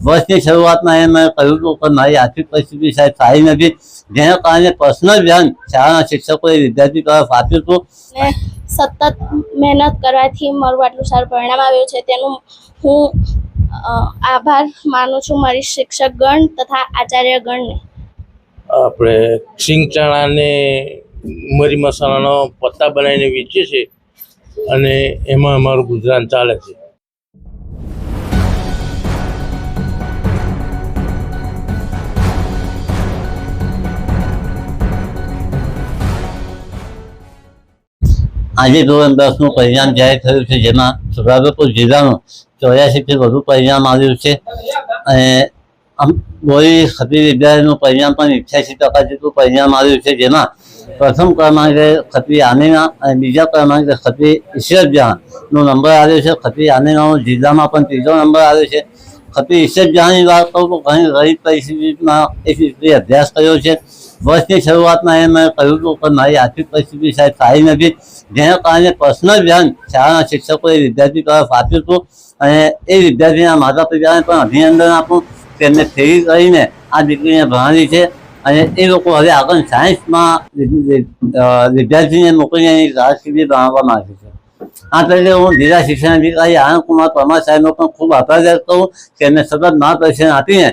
વર્ષની શરૂઆતમાં એ મેં કહ્યું હતું કે મારી આર્થિક પરિસ્થિતિ સાહેબ સારી નથી. જેના કારણે પર્સનલ ધ્યાન શાળાના શિક્ષકોએ વિદ્યાર્થી તરફ આપ્યું હતું. ને સતત મહેનત કરવાથી મારું આટલું સારું પરિણામ આવ્યું છે. તેનું હું આભાર માનું છું મારી શિક્ષકગણ તથા આચાર્યગણને. આપણે સિંગ ચણાને મરી મસાલાનો પત્તા બનાવીને વેચીએ છીએ અને એમાં અમારું ગુજરાન ચાલે છે. આજે ધોરણ દસનું પરિણામ જાહેર થયું છે, જેમાં સુરેન્દ્રપુર જિલ્લાનું ચોર્યાસીથી વધુ પરિણામ આવ્યું છે. અને બોરી ખતી વિદ્યાલયનું પરિણામ પણ અઠ્યાસી ટકા જેટલું પરિણામ આવ્યું છે, જેમાં પ્રથમ ક્રમાંકે ખત્રી આનેના અને બીજા ક્રમાંકે ખત્રી ઈશ્વર જહાંનો નંબર આવ્યો છે. ખત્રી આનેનાનો જિલ્લામાં પણ ત્રીજો નંબર આવ્યો છે. ખત્રી ઈશ્વર જહાંની વાત કરું તો ઘણી ગરીબ પરિસ્થિતિમાં એક અભ્યાસ કર્યો છે. વર્ષની શરૂઆતમાં એ મેં કહ્યું હતું કે મારી આર્થિક પરિસ્થિતિ સાહેબ સારી નથી. જેના કારણે પર્સનલ ધ્યાન શાળાના શિક્ષકોએ વિદ્યાર્થી તરફ આપ્યું હતું અને એ વિદ્યાર્થીના માતા પિતાને પણ અભિનંદન આપું. તેમને ફેરી કરીને આ દીકરીને ભણાવી છે અને એ લોકો હવે આગળ સાયન્સમાં વિદ્યાર્થીને મોકલીને એની કારકિર્દી ભણાવવા માંગે છે. આ તરીકે હું જિલ્લા શિક્ષણ અધિકારી આનંદ કુમાર પરમાર સાહેબનો પણ ખૂબ આભાર વ્યક્ત કરું. કે એમને સતત માર્ગદર્શન આપીને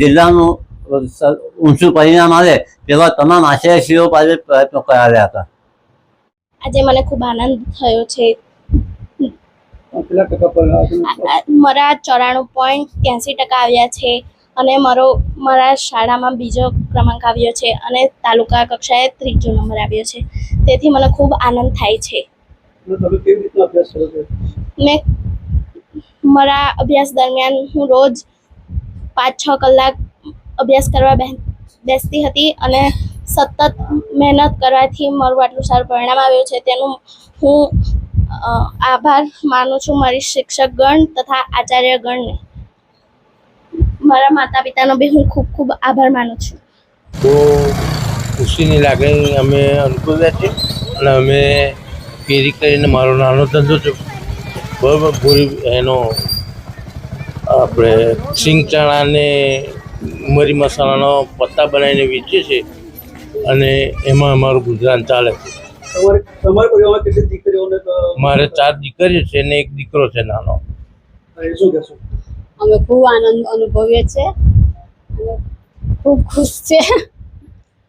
જિલ્લાનું ઊંચું પરિણામ આવે તેવા તમામ આશયશ્રીઓ પાસે પ્રયત્નો કરાવ્યા હતા. આજે મને ખૂબ આનંદ થયો છે. મારા ચોરાણું પોઈન્ટ ત્યાંસી ટકા આવ્યા છે અને મારો મારા શાળામાં બીજો ક્રમાંક આવ્યો છે અને તાલુકા કક્ષાએ ત્રીજો નંબર આવ્યો છે. તેથી મને ખૂબ આનંદ થાય છે. તમે કેવી રીતના અભ્યાસ કરો છો? મેં મારા અભ્યાસ દરમિયાન હું રોજ પાંચ છ કલાક અભ્યાસ કરવા બેસતી હતી અને સતત મહેનત કરવાથી મારું આટલું સારું પરિણામ આવ્યું છે. તેનું હું આભાર માનું છું મારી શિક્ષકગણ તથા આચાર્યગણને. મારા માતા પિતાનો બી હું ખૂબ ખૂબ આભાર માનું છું. તો ખુશીની લાગણી અમે અનુભવ્યા છે અને અમે કેરી કરીને મારો નાનો ધંધો છે બરાબર પૂરી એનો આપણે સિંગ ચણાને મરી મસાલાનો પત્તા બનાવીને વેચીએ છીએ અને એમાં અમારું ગુજરાન ચાલે છે. તમારે તમારા દીકરીઓને મારે ચાર દીકરીઓ છે ને એક દીકરો છે નાનો. શું કહેશો? અમે ખૂબ આનંદ અનુભવીએ છીએ. અને ખૂબ ખુશ છે.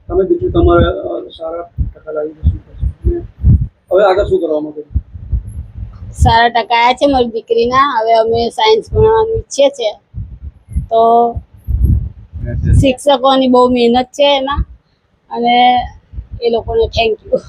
તમે બીજું તમારે સારા ટકા લાવી હવે આગળ શું કરવા માંગો સારા ટકા આવ્યા છે મારી દીકરીના. હવે અમે સાયન્સ ભણવાનું ઈચ્છીએ છીએ. તો શિક્ષકોની બહુ મહેનત છે એમાં. અને એ લોકોને થેન્ક યુ